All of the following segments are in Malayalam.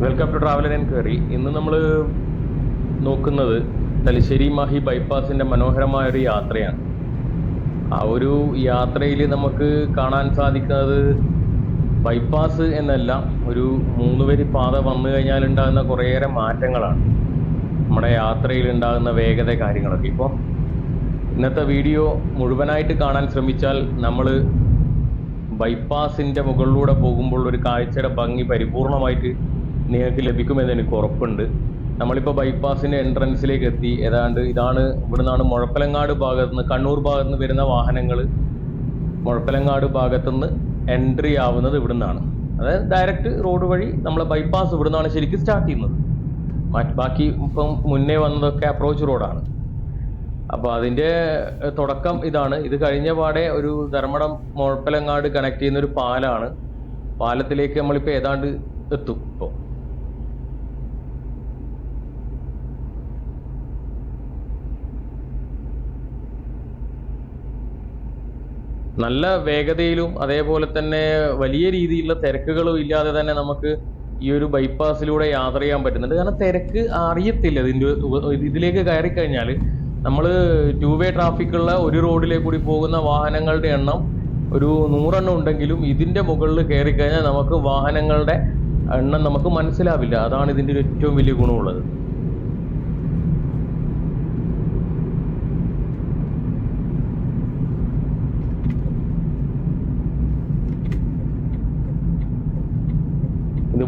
വെൽക്കം ടു ട്രാവലർ ഇന്ന് നമ്മൾ നോക്കുന്നത് തലശ്ശേരി മാഹി ബൈപ്പാസിന്റെ മനോഹരമായ ഒരു യാത്രയാണ്. ആ ഒരു യാത്രയിൽ നമുക്ക് കാണാൻ സാധിക്കുന്നത് ബൈപ്പാസ് എന്നല്ല ഒരു മൂന്ന് വരി പാത വന്നു കഴിഞ്ഞാൽ ഉണ്ടാകുന്ന കുറേയേറെ മാറ്റങ്ങളാണ്. നമ്മുടെ യാത്രയിൽ ഉണ്ടാകുന്ന വേഗത കാര്യങ്ങളൊക്കെ. ഇപ്പോൾ ഇന്നത്തെ വീഡിയോ മുഴുവനായിട്ട് കാണാൻ ശ്രമിച്ചാൽ നമ്മൾ ബൈപ്പാസിന്റെ മുകളിലൂടെ പോകുമ്പോൾ ഒരു കാഴ്ചയുടെ ഭംഗി പരിപൂർണമായിട്ട് നിങ്ങൾക്ക് ലഭിക്കുമെന്ന് എനിക്ക് ഉറപ്പുണ്ട്. നമ്മളിപ്പോൾ ബൈപ്പാസിന്റെ എൻട്രൻസിലേക്ക് എത്തി. ഏതാണ്ട് ഇതാണ് ഇവിടുന്നാണ് മുഴപ്പലങ്ങാട് ഭാഗത്തുനിന്ന് കണ്ണൂർ ഭാഗത്തുനിന്ന് വരുന്ന വാഹനങ്ങൾ മുഴപ്പലങ്ങാട് ഭാഗത്തു നിന്ന് എൻട്രി ആവുന്നത് ഇവിടുന്നാണ്. അതായത് ഡയറക്റ്റ് റോഡ് വഴി നമ്മളെ ബൈപ്പാസ് ഇവിടുന്നാണ് ശരിക്കും സ്റ്റാർട്ട് ചെയ്യുന്നത്. മറ്റ് ബാക്കി ഇപ്പം മുന്നേ വന്നതൊക്കെ അപ്രോച്ച് റോഡാണ് അപ്പോൾ അതിന്റെ തുടക്കം ഇതാണ്. ഇത് കഴിഞ്ഞ പാടെ ഒരു ധർമ്മടം മുഴപ്പലങ്ങാട് കണക്ട് ചെയ്യുന്ന ഒരു പാലാണ്. പാലത്തിലേക്ക് നമ്മളിപ്പോൾ ഏതാണ്ട് എത്തും ഇപ്പോൾ നല്ല വേഗതയിലും അതേപോലെ തന്നെ വലിയ രീതിയിലുള്ള തിരക്കുകളും ഇല്ലാതെ തന്നെ നമുക്ക് ഈ ഒരു ബൈപ്പാസിലൂടെ യാത്ര ചെയ്യാൻ പറ്റുന്നുണ്ട്. കാരണം തിരക്ക് അറിയത്തില്ല. ഇതിന്റെ ഇതിലേക്ക് കയറി കഴിഞ്ഞാൽ നമ്മൾ ടു വേ ട്രാഫിക്കുള്ള ഒരു റോഡിലേക്ക് കൂടി പോകുന്ന വാഹനങ്ങളുടെ എണ്ണം ഒരു നൂറെണ്ണം ഉണ്ടെങ്കിലും ഇതിന്റെ മുകളിൽ കയറി കഴിഞ്ഞാൽ നമുക്ക് വാഹനങ്ങളുടെ എണ്ണം നമുക്ക് മനസ്സിലാവില്ല. അതാണ് ഇതിന്റെ ഏറ്റവും വലിയ ഗുണമുള്ളത്.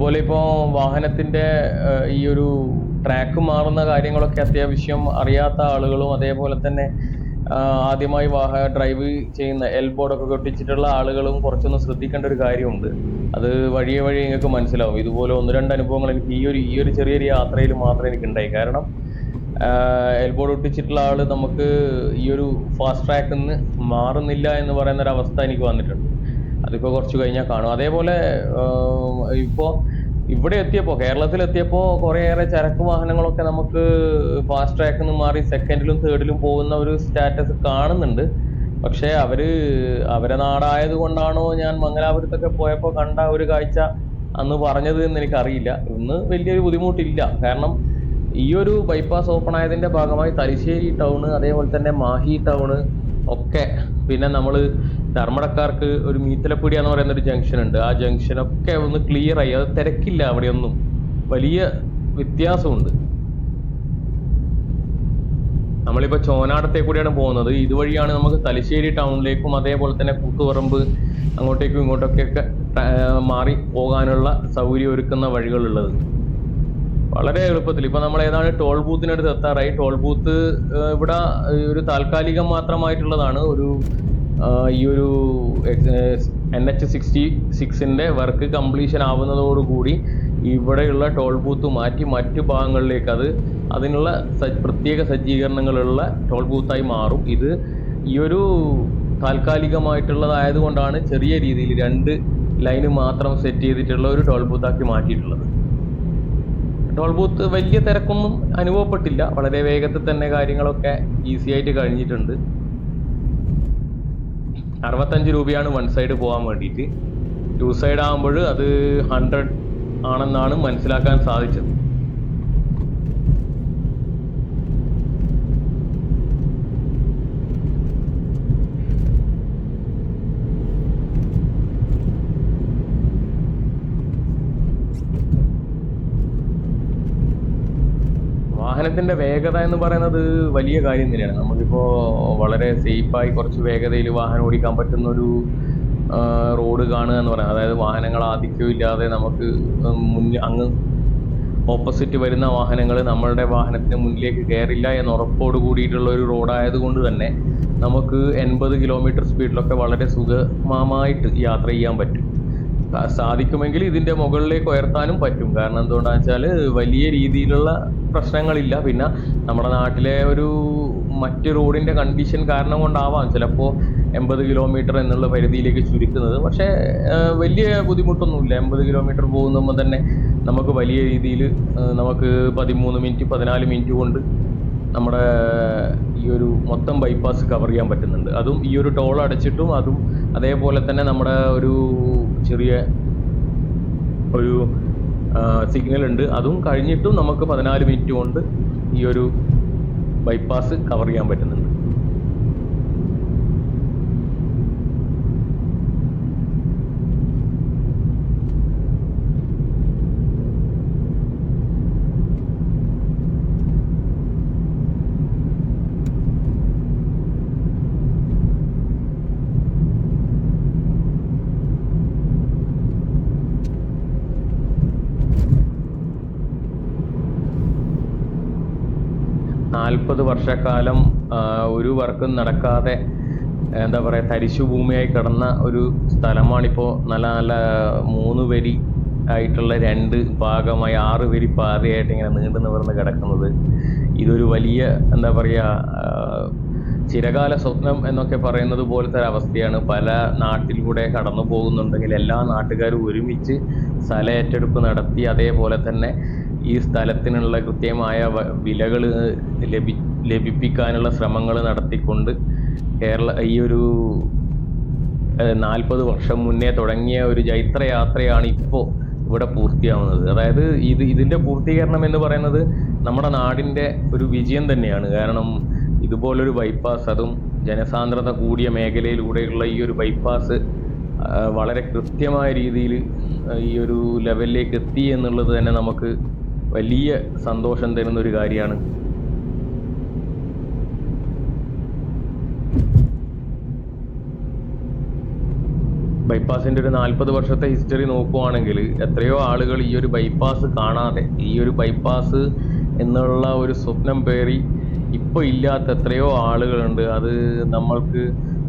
ഇതുപോലെ ഇപ്പോൾ വാഹനത്തിന്റെ ഈ ഒരു ട്രാക്ക് മാറുന്ന കാര്യങ്ങളൊക്കെ അത്യാവശ്യം അറിയാത്ത ആളുകളും അതേപോലെ തന്നെ ആദ്യമായി വാഹ ഡ്രൈവ് ചെയ്യുന്ന എൽ എൽബോർഡൊക്കെ കെട്ടിച്ചിട്ടുള്ള ആളുകളും കുറച്ചൊന്ന് ശ്രദ്ധിക്കേണ്ട ഒരു കാര്യമുണ്ട്. അത് വഴിയെ വഴി നിങ്ങൾക്ക് മനസ്സിലാവും. ഇതുപോലെ ഒന്ന് രണ്ട് അനുഭവങ്ങൾ എനിക്ക് ഈ ഒരു ഈ ഒരു ചെറിയൊരു യാത്രയിൽ മാത്രമേ എനിക്ക് ഉണ്ടായി. കാരണം എൽബോർഡ് ഒട്ടിച്ചിട്ടുള്ള ആൾ നമുക്ക് ഈ ഒരു ഫാസ്റ്റ് ട്രാക്കിൽ നിന്ന് മാറുന്നില്ല എന്ന് പറയുന്ന ഒരു അവസ്ഥ എനിക്ക് വന്നിട്ടുണ്ട്. അതിപ്പോൾ കുറച്ച് കഴിഞ്ഞാൽ കാണും. അതേപോലെ ഇപ്പോൾ ഇവിടെ എത്തിയപ്പോൾ കേരളത്തിൽ എത്തിയപ്പോൾ കുറേയേറെ ചരക്ക് വാഹനങ്ങളൊക്കെ നമുക്ക് ഫാസ്റ്റ് ട്രാക്കിൽ നിന്ന് മാറി സെക്കൻഡിലും തേർഡിലും പോകുന്ന ഒരു സ്റ്റാറ്റസ് കാണുന്നുണ്ട്. പക്ഷേ അവർ അവരെ നാടായത് കൊണ്ടാണോ ഞാൻ മംഗലാപുരത്തൊക്കെ പോയപ്പോൾ കണ്ട ഒരു കാഴ്ച അന്ന് പറഞ്ഞത് എന്ന് എനിക്കറിയില്ല. ഇന്ന് വലിയൊരു ബുദ്ധിമുട്ടില്ല. കാരണം ഈ ഒരു ബൈപ്പാസ് ഓപ്പൺ ആയതിന്റെ ഭാഗമായി തലശ്ശേരി ടൗണ് അതേപോലെ തന്നെ മാഹി ടൗണ് ഒക്കെ. പിന്നെ നമ്മൾ ധർമ്മടക്കാർക്ക് ഒരു മീത്തലപ്പീടിയ എന്ന് പറയുന്ന ഒരു ജംഗ്ഷൻ ഉണ്ട്. ആ ജംഗ്ഷൻ ഒക്കെ ഒന്ന് ക്ലിയർ ആയി. അത് തിരക്കില്ല അവിടെയൊന്നും. വലിയ വ്യത്യാസമുണ്ട്. നമ്മളിപ്പോൾ ചോനാടത്തെ കൂടിയാണ് പോകുന്നത്. ഇതുവഴിയാണ് നമുക്ക് തലശ്ശേരി ടൗണിലേക്കും അതേപോലെ തന്നെ കൂത്തുപറമ്പ് അങ്ങോട്ടേക്കും ഇങ്ങോട്ടൊക്കെ ഒക്കെ മാറി പോകാനുള്ള സൗകര്യം ഒരുക്കുന്ന വഴികളുള്ളത്. വളരെ എളുപ്പത്തിൽ. ഇപ്പൊ നമ്മൾ ഏതാണ് ടോൾ ബൂത്തിനടുത്ത് എത്താറായി. ടോൾ ബൂത്ത് ഇവിടെ ഒരു താൽക്കാലികം മാത്രമായിട്ടുള്ളതാണ്. ഒരു ഈ ഒരു എൻ എച്ച് സിക്സ്റ്റി സിക്സിന്റെ വർക്ക് കംപ്ലീഷൻ ആവുന്നതോടുകൂടി ഇവിടെയുള്ള ടോൾ ബൂത്ത് മാറ്റി മറ്റു ഭാഗങ്ങളിലേക്ക് അത് അതിനുള്ള പ്രത്യേക സജ്ജീകരണങ്ങളുള്ള ടോൾ ബൂത്തായി മാറും. ഇത് ഈ ഒരു താൽക്കാലികമായിട്ടുള്ളതായതുകൊണ്ടാണ് ചെറിയ രീതിയിൽ രണ്ട് ലൈന് മാത്രം സെറ്റ് ചെയ്തിട്ടുള്ള ഒരു ടോൾ ബൂത്താക്കി മാറ്റിയിട്ടുള്ളത്. ടോൾ ബൂത്ത് വലിയ തിരക്കൊന്നും അനുഭവപ്പെട്ടില്ല. വളരെ വേഗത്തിൽ തന്നെ കാര്യങ്ങളൊക്കെ ഈസി ആയിട്ട് കഴിഞ്ഞിട്ടുണ്ട്. അറുപത്തഞ്ച് രൂപയാണ് വൺ സൈഡ് പോകാൻ വേണ്ടിയിട്ട്. ടു സൈഡ് ആകുമ്പോൾ അത് ഹൺഡ്രഡ് ആണെന്നാണ് മനസ്സിലാക്കാൻ സാധിച്ചത്. വാഹനത്തിന്റെ വേഗത എന്ന് പറയുന്നത് വലിയ കാര്യം തന്നെയാണ്. നമുക്കിപ്പോൾ വളരെ സേഫായി കുറച്ച് വേഗതയിൽ വാഹനം ഓടിക്കാൻ പറ്റുന്ന ഒരു റോഡ് കാണുക എന്ന് പറയുന്നത് അതായത് വാഹനങ്ങൾ ആധിക്യം ഇല്ലാതെ നമുക്ക് മുന്നിൽ അങ്ങ് ഓപ്പോസിറ്റ് വരുന്ന വാഹനങ്ങൾ നമ്മളുടെ വാഹനത്തിന് മുന്നിലേക്ക് കയറില്ല എന്ന ഉറപ്പോട് കൂടിയിട്ടുള്ള ഒരു റോഡായതുകൊണ്ട് തന്നെ നമുക്ക് എൺപത് കിലോമീറ്റർ സ്പീഡിലൊക്കെ വളരെ സുഗമമായിട്ട് യാത്ര ചെയ്യാൻ പറ്റും. സാധിക്കുമെങ്കിൽ ഇതിന്റെ മുകളിലേക്ക് ഉയർത്താനും പറ്റും. കാരണം എന്തുകൊണ്ടാന്ന് വെച്ചാൽ വലിയ രീതിയിലുള്ള പ്രശ്നങ്ങളില്ല. പിന്നെ നമ്മുടെ നാട്ടിലെ ഒരു മറ്റ് റോഡിന്റെ കണ്ടീഷൻ കാരണം കൊണ്ടാവാം ചിലപ്പോൾ എൺപത് കിലോമീറ്റർ എന്നുള്ള പരിധിയിലേക്ക് ചുരുക്കുന്നത്. പക്ഷേ വലിയ ബുദ്ധിമുട്ടൊന്നുമില്ല. എൺപത് കിലോമീറ്റർ പോകുമ്പോൾ തന്നെ നമുക്ക് വലിയ രീതിയിൽ നമുക്ക് പതിമൂന്ന് മിനിറ്റ് പതിനാല് മിനിറ്റ് കൊണ്ട് നമ്മുടെ ഈ ഒരു മൊത്തം ബൈപ്പാസ് കവർ ചെയ്യാൻ പറ്റുന്നുണ്ട്. അതും ഈ ഒരു ടോൾ അടച്ചിട്ടും അതും അതേപോലെ തന്നെ നമ്മുടെ ഒരു ചെറിയ ഒരു സിഗ്നൽ ഉണ്ട്. അതും കഴിഞ്ഞിട്ടും നമുക്ക് പതിനാല് മിനിറ്റ് കൊണ്ട് ഈ ഒരു ബൈപ്പാസ് കവർ ചെയ്യാൻ പറ്റുന്നുണ്ട്. നാൽപ്പത് വർഷക്കാലം ഒരു വർക്കും നടക്കാതെ എന്താ പറയുക തരിശു ഭൂമിയായി കിടന്ന ഒരു സ്ഥലമാണിപ്പോൾ നല്ല നല്ല മൂന്ന് വരി ആയിട്ടുള്ള രണ്ട് ഭാഗമായി ആറ് വരി പാതയായിട്ട് ഇങ്ങനെ നീണ്ടു നിവർന്ന് കിടക്കുന്നത്. ഇതൊരു വലിയ എന്താ പറയുക ചിരകാല സ്വപ്നം എന്നൊക്കെ പറയുന്നത് പോലത്തെ ഒരു അവസ്ഥയാണ്. പല നാട്ടിലൂടെ കടന്നു പോകുന്നുണ്ടെങ്കിൽ എല്ലാ നാട്ടുകാരും ഒരുമിച്ച് സ്ഥല ഏറ്റെടുപ്പ് നടത്തി അതേപോലെ തന്നെ ഈ സ്ഥലത്തിനുള്ള കൃത്യമായ വിലകൾ ലഭി ലഭിപ്പിക്കാനുള്ള ശ്രമങ്ങൾ നടത്തിക്കൊണ്ട് കേരള ഈ ഒരു നാൽപ്പത് വർഷം മുന്നേ തുടങ്ങിയ ഒരു ജൈത്രയാത്രയാണ് ഇപ്പോൾ ഇവിടെ പൂർത്തിയാവുന്നത്. അതായത് ഇത് ഇതിന്റെ പൂർത്തീകരണം എന്ന് പറയുന്നത് നമ്മുടെ നാടിന്റെ ഒരു വിജയം തന്നെയാണ്. കാരണം ഇതുപോലൊരു ബൈപ്പാസ് അതും ജനസാന്ദ്രത കൂടിയ മേഖലയിലൂടെയുള്ള ഈ ഒരു ബൈപ്പാസ് വളരെ കൃത്യമായ രീതിയിൽ ഈ ഒരു ലെവലിലേക്ക് എത്തി എന്നുള്ളത് തന്നെ നമുക്ക് വലിയ സന്തോഷം തരുന്ന ഒരു കാര്യമാണ്. ബൈപ്പാസിന്റെ ഒരു നാൽപ്പത് വർഷത്തെ ഹിസ്റ്ററി നോക്കുവാണെങ്കിൽ എത്രയോ ആളുകൾ ഈ ഒരു ബൈപ്പാസ് കാണാതെ ഈ ഒരു ബൈപ്പാസ് എന്നുള്ള ഒരു സ്വപ്നം പേറി ഇപ്പോൾ ഇല്ലാത്ത എത്രയോ ആളുകളുണ്ട്. അത് നമ്മൾക്ക്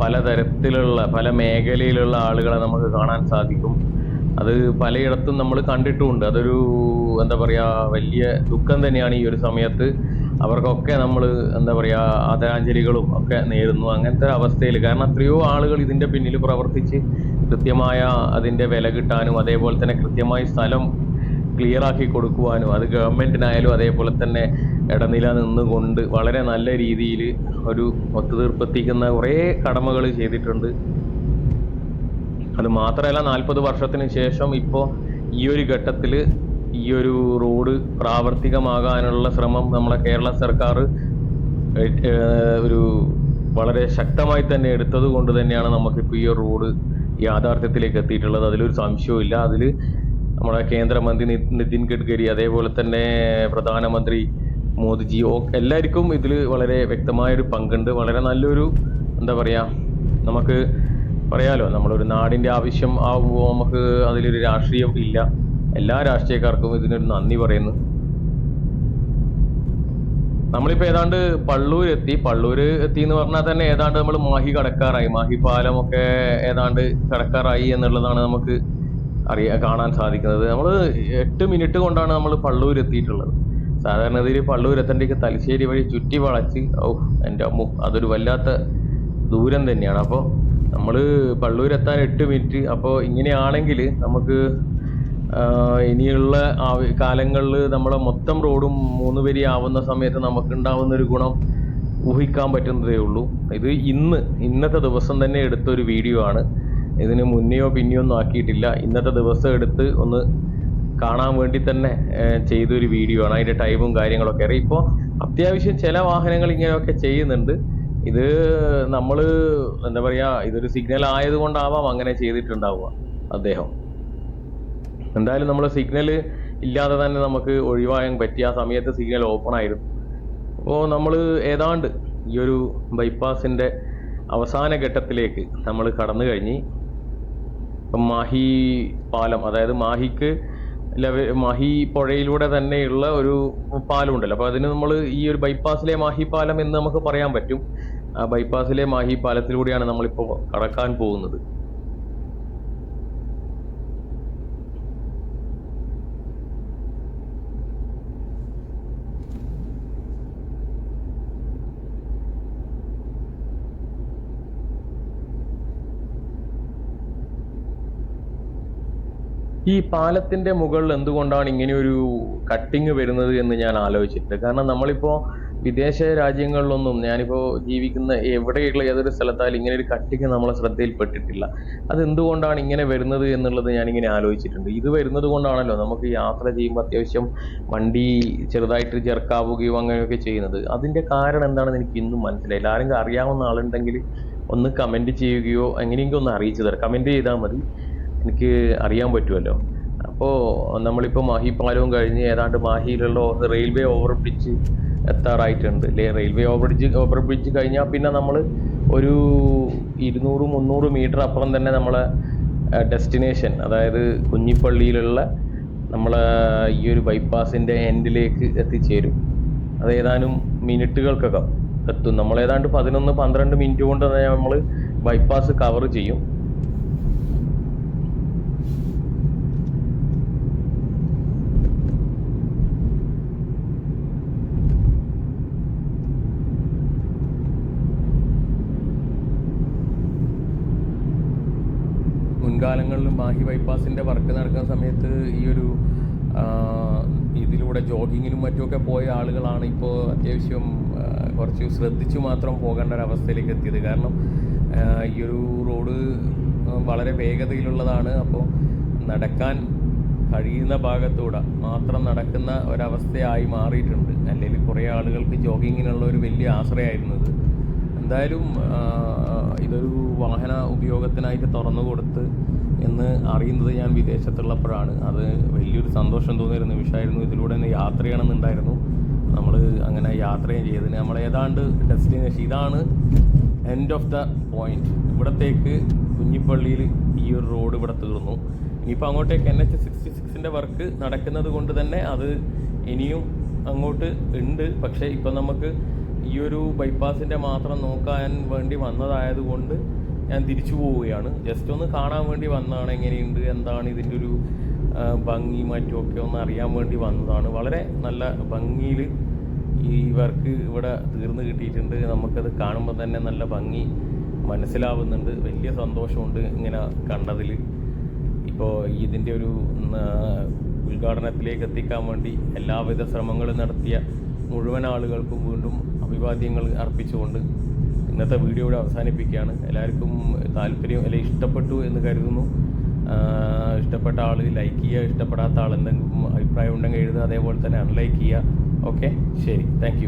പലതരത്തിലുള്ള പല മേഖലയിലുള്ള ആളുകളെ നമുക്ക് കാണാൻ സാധിക്കും. അത് പലയിടത്തും നമ്മൾ കണ്ടിട്ടുമുണ്ട്. അതൊരു എന്താ പറയുക വലിയ ദുഃഖം തന്നെയാണ് ഈ ഒരു സമയത്ത്. അവർക്കൊക്കെ നമ്മൾ എന്താ പറയുക ആദരാഞ്ജലികളും ഒക്കെ നേരുന്നു. അങ്ങനത്തെ അവസ്ഥയിൽ. കാരണം എത്രയോ ആളുകൾ ഇതിന്റെ പിന്നിൽ പ്രവർത്തിച്ച് കൃത്യമായ അതിന്റെ വില കിട്ടാനും അതേപോലെ തന്നെ കൃത്യമായി സ്ഥലം ക്ലിയർ ആക്കി കൊടുക്കുവാനും അത് ഗവൺമെന്റിനായാലും അതേപോലെ തന്നെ ഇടനില നിന്നുകൊണ്ട് വളരെ നല്ല രീതിയിൽ ഒരു ഒത്തുതീർപ്പെത്തിക്കുന്ന കുറേ കടമകൾ ചെയ്തിട്ടുണ്ട്. അത് മാത്രമല്ല നാൽപ്പത് വർഷത്തിന് ശേഷം ഇപ്പോൾ ഈ ഒരു ഘട്ടത്തിൽ ഈ ഒരു റോഡ് പ്രാവർത്തികമാകാനുള്ള ശ്രമം നമ്മളെ കേരള സർക്കാർ ഒരു വളരെ ശക്തമായി തന്നെ എടുത്തത് കൊണ്ട് തന്നെയാണ് നമുക്കിപ്പോൾ ഈ റോഡ് യാഥാർത്ഥ്യത്തിലേക്ക് എത്തിയിട്ടുള്ളത്. അതിലൊരു സംശയവുമില്ല. അതിൽ നമ്മുടെ കേന്ദ്രമന്ത്രി മന്ത്രി നിതിൻ ഗഡ്കരി അതേപോലെ തന്നെ പ്രധാനമന്ത്രി മോദിജി ഓ എല്ലാവർക്കും ഇതിൽ വളരെ വ്യക്തമായൊരു പങ്കുണ്ട്. വളരെ നല്ലൊരു എന്താ പറയുക നമുക്ക് പറയാലോ നമ്മളൊരു നാടിന്റെ ആവശ്യം ആവുമ്പോൾ നമുക്ക് അതിലൊരു രാഷ്ട്രീയം ഇല്ല. എല്ലാ രാഷ്ട്രീയക്കാർക്കും ഇതിനൊരു നന്ദി പറയുന്നു. നമ്മളിപ്പോൾ ഏതാണ്ട് പള്ളൂർ എത്തി. പള്ളൂർ എത്തി എന്ന് പറഞ്ഞാൽ തന്നെ ഏതാണ്ട് നമ്മൾ മാഹി കടക്കാറായി. മാഹി പാലമൊക്കെ ഏതാണ്ട് കടക്കാറായി എന്നുള്ളതാണ് നമുക്ക് അറിയാൻ കാണാൻ സാധിക്കുന്നത്. നമ്മൾ എട്ട് മിനിറ്റ് കൊണ്ടാണ് നമ്മൾ പള്ളൂർ എത്തിയിട്ടുള്ളത്. സാധാരണഗതിയിൽ പള്ളൂർ എത്തേണ്ടേക്ക് തലശ്ശേരി വഴി ചുറ്റി വളച്ച് ഓ എന്റെ അമ്മു അതൊരു വല്ലാത്ത ദൂരം തന്നെയാണ്. അപ്പോൾ നമ്മൾ പള്ളൂർ എത്താൻ എട്ട് മിനിറ്റ്. അപ്പോൾ ഇങ്ങനെയാണെങ്കിൽ നമുക്ക് ഇനിയുള്ള കാലങ്ങളിൽ നമ്മളെ മൊത്തം റോഡും മൂന്ന് വരി ആവുന്ന സമയത്ത് നമുക്കുണ്ടാവുന്ന ഒരു ഗുണം ഊഹിക്കാൻ പറ്റുന്നതേ ഉള്ളൂ. ഇത് ഇന്ന് ഇന്നത്തെ ദിവസം തന്നെ എടുത്ത ഒരു വീഡിയോ ആണ്. ഇതിന് മുന്നെയോ പിന്നെയോ ഒന്നും ആക്കിയിട്ടില്ല. ഇന്നത്തെ ദിവസം എടുത്ത് ഒന്ന് കാണാൻ വേണ്ടി തന്നെ ചെയ്ത ചെയ്തൊരു വീഡിയോ ആണ്. അതിന്റെ ടൈമും കാര്യങ്ങളൊക്കെ അറിയാം. ഇപ്പോൾ അത്യാവശ്യം ചില വാഹനങ്ങൾ ഇങ്ങനെയൊക്കെ ചെയ്യുന്നുണ്ട്. ഇത് നമ്മൾ എന്താ പറയാ ഇതൊരു സിഗ്നൽ ആയതുകൊണ്ടാവാം അങ്ങനെ ചെയ്തിട്ടുണ്ടാവുക അദ്ദേഹം. എന്തായാലും നമ്മൾ സിഗ്നൽ ഇല്ലാതെ തന്നെ നമുക്ക് ഒഴിവാകാൻ പറ്റിയ ആ സമയത്ത് സിഗ്നൽ ഓപ്പൺ ആയിരുന്നു. അപ്പോൾ നമ്മൾ ഏതാണ്ട് ഈ ഒരു ബൈപ്പാസിന്റെ അവസാന ഘട്ടത്തിലേക്ക് നമ്മൾ കടന്നു കഴിഞ്ഞ് ഇപ്പം മാഹി പാലം അതായത് മാഹിക്ക് ലെവ മാഹി പുഴയിലൂടെ തന്നെയുള്ള ഒരു പാലം ഉണ്ടല്ലോ അപ്പോൾ അതിന് നമ്മൾ ഈ ഒരു ബൈപ്പാസിലെ മാഹി പാലം എന്ന് നമുക്ക് പറയാൻ പറ്റും. ബൈപ്പാസിലെ മാഹി പാലത്തിലൂടെയാണ് നമ്മളിപ്പോൾ കടക്കാൻ പോകുന്നത്. ഈ പാലത്തിന്റെ മുകളിൽ എന്തുകൊണ്ടാണ് ഇങ്ങനെ ഒരു കട്ടിങ് വരുന്നത് എന്ന് ഞാൻ ആലോചിച്ചിട്ടുണ്ട് കാരണം നമ്മളിപ്പോ വിദേശ രാജ്യങ്ങളിലൊന്നും ഞാനിപ്പോ ജീവിക്കുന്ന എവിടെയുള്ള ഏതൊരു സ്ഥലത്തായാലും ഇങ്ങനെ ഒരു കട്ടിക്ക് നമ്മളെ ശ്രദ്ധയിൽപ്പെട്ടിട്ടില്ല. അത് എന്തുകൊണ്ടാണ് ഇങ്ങനെ വരുന്നത് എന്നുള്ളത് ഞാൻ ഇങ്ങനെ ആലോചിച്ചിട്ടുണ്ട്. ഇത് വരുന്നത് കൊണ്ടാണല്ലോ നമുക്ക് യാത്ര ചെയ്യുമ്പോൾ അത്യാവശ്യം വണ്ടി ചെറുതായിട്ട് ചെറുക്കാവുകയോ അങ്ങനെയൊക്കെ ചെയ്യുന്നത്. അതിന്റെ കാരണം എന്താണെന്ന് എനിക്ക് ഇന്നും മനസ്സിലായില്ല. ആരെങ്കിലും അറിയാവുന്ന ആളുണ്ടെങ്കിൽ ഒന്ന് കമന്റ് ചെയ്യുകയോ എങ്ങനെയെങ്കിലും ഒന്ന് അറിയിച്ചു തരാം. കമന്റ് ചെയ്താൽ മതി. എനിക്ക് അറിയാൻ പറ്റുമല്ലോ. അപ്പോൾ നമ്മളിപ്പോൾ മാഹി പാലവും കഴിഞ്ഞ് ഏതാണ്ട് മാഹിയിലുള്ള railway over bridge എത്താറായിട്ടുണ്ട്. Railway over bridge over bridge കഴിഞ്ഞാൽ പിന്നെ നമ്മൾ ഒരു ഇരുന്നൂറ് മുന്നൂറ് മീറ്റർ അപ്പുറം തന്നെ നമ്മളെ ഡെസ്റ്റിനേഷൻ അതായത് കുഞ്ഞിപ്പള്ളിയിലുള്ള നമ്മളെ ഈ ഒരു ബൈപ്പാസിന്റെ എൻഡിലേക്ക് എത്തിച്ചേരും. അത് ഏതാനും മിനിറ്റുകൾക്കകം എത്തും. നമ്മൾ ഏതാണ്ട് പതിനൊന്ന് പന്ത്രണ്ട് മിനിറ്റ് കൊണ്ട് തന്നെ നമ്മൾ ബൈപ്പാസ് കവർ ചെയ്യും. മുൻകാലങ്ങളിലും മാഹി ബൈപ്പാസിന്റെ വർക്ക് നടക്കുന്ന സമയത്ത് ഈ ഒരു ഇതിലൂടെ ജോഗിങ്ങിനും മറ്റുമൊക്കെ പോയ ആളുകളാണ് ഇപ്പോൾ അത്യാവശ്യം കുറച്ച് ശ്രദ്ധിച്ചു മാത്രം പോകേണ്ട ഒരു അവസ്ഥയിലേക്ക് എത്തിയത്. കാരണം ഈ ഒരു റോഡ് വളരെ വേഗതയിലുള്ളതാണ്. അപ്പോൾ നടക്കാൻ കഴിയുന്ന ഭാഗത്തൂടെ മാത്രം നടക്കുന്ന ഒരവസ്ഥയായി മാറിയിട്ടുണ്ട്. അല്ലെങ്കിൽ കുറേ ആളുകൾക്ക് ജോഗിങ്ങിനുള്ള ഒരു വലിയ ആശ്രയമായിരുന്നത് എന്തായാലും ഇതൊരു വാഹന ഉപയോഗത്തിനായിട്ട് തുറന്നു കൊടുത്ത് എന്ന് അറിയുന്നത് ഞാൻ വിദേശത്തുള്ളപ്പോഴാണ്. അത് വലിയൊരു സന്തോഷം തോന്നിയൊരു നിമിഷമായിരുന്നു ഇതിലൂടെ തന്നെ യാത്ര ചെയ്യണമെന്നുണ്ടായിരുന്നു. നമ്മൾ അങ്ങനെ യാത്രയും ചെയ്തതിന് നമ്മൾ ഏതാണ്ട് ഡെസ്റ്റിനേഷൻ ഇതാണ് എൻഡ് ഓഫ് ദ പോയിന്റ് ഇവിടത്തേക്ക് കുഞ്ഞിപ്പള്ളിയിൽ ഈ ഒരു റോഡ് ഇവിടെ തീർന്നു. ഇനിയിപ്പോൾ അങ്ങോട്ടേക്ക് എൻ എച്ച് സിക്സ്റ്റി സിക്സിന്റെ വർക്ക് നടക്കുന്നത് കൊണ്ട് തന്നെ അത് ഇനിയും അങ്ങോട്ട് ഉണ്ട്. പക്ഷേ ഇപ്പം നമുക്ക് ഈ ഒരു ബൈപ്പാസിന്റെ മാത്രം നോക്കാൻ വേണ്ടി വന്നതായതുകൊണ്ട് ഞാൻ തിരിച്ചു പോവുകയാണ്. ജസ്റ്റ് ഒന്ന് കാണാൻ വേണ്ടി വന്നതാണ്. എങ്ങനെയുണ്ട്? എന്താണ് ഇതിന്റെ ഒരു ഭംഗി മറ്റുമൊക്കെ ഒന്ന് അറിയാൻ വേണ്ടി വന്നതാണ്. വളരെ നല്ല ഭംഗിയിൽ ഈ വർക്ക് ഇവിടെ തീർന്നു കിട്ടിയിട്ടുണ്ട്. നമുക്കത് കാണുമ്പോൾ തന്നെ നല്ല ഭംഗി മനസ്സിലാവുന്നുണ്ട്. വലിയ സന്തോഷമുണ്ട് ഇങ്ങനെ കണ്ടതിൽ. ഇപ്പോൾ ഇതിന്റെ ഒരു ഉദ്ഘാടനത്തിലേക്ക് എത്തിക്കാൻ വേണ്ടി എല്ലാവിധ ശ്രമങ്ങളും നടത്തിയ മുഴുവൻ ആളുകൾക്കും വീണ്ടും അഭിവാദ്യങ്ങൾ അർപ്പിച്ചുകൊണ്ട് ഇന്നത്തെ വീഡിയോ ഇവിടെ അവസാനിപ്പിക്കുകയാണ്. എല്ലാവർക്കും താല്പര്യം അല്ലെങ്കിൽ ഇഷ്ടപ്പെട്ടു എന്ന് കരുതുന്നു. ഇഷ്ടപ്പെട്ട ആൾ ലൈക്ക് ചെയ്യുക ഇഷ്ടപ്പെടാത്ത ആൾ എന്തെങ്കിലും അഭിപ്രായം ഉണ്ടെങ്കിൽ എഴുതുക അതേപോലെ തന്നെ അൺലൈക്ക് ചെയ്യുക. ഓക്കെ ശരി. താങ്ക്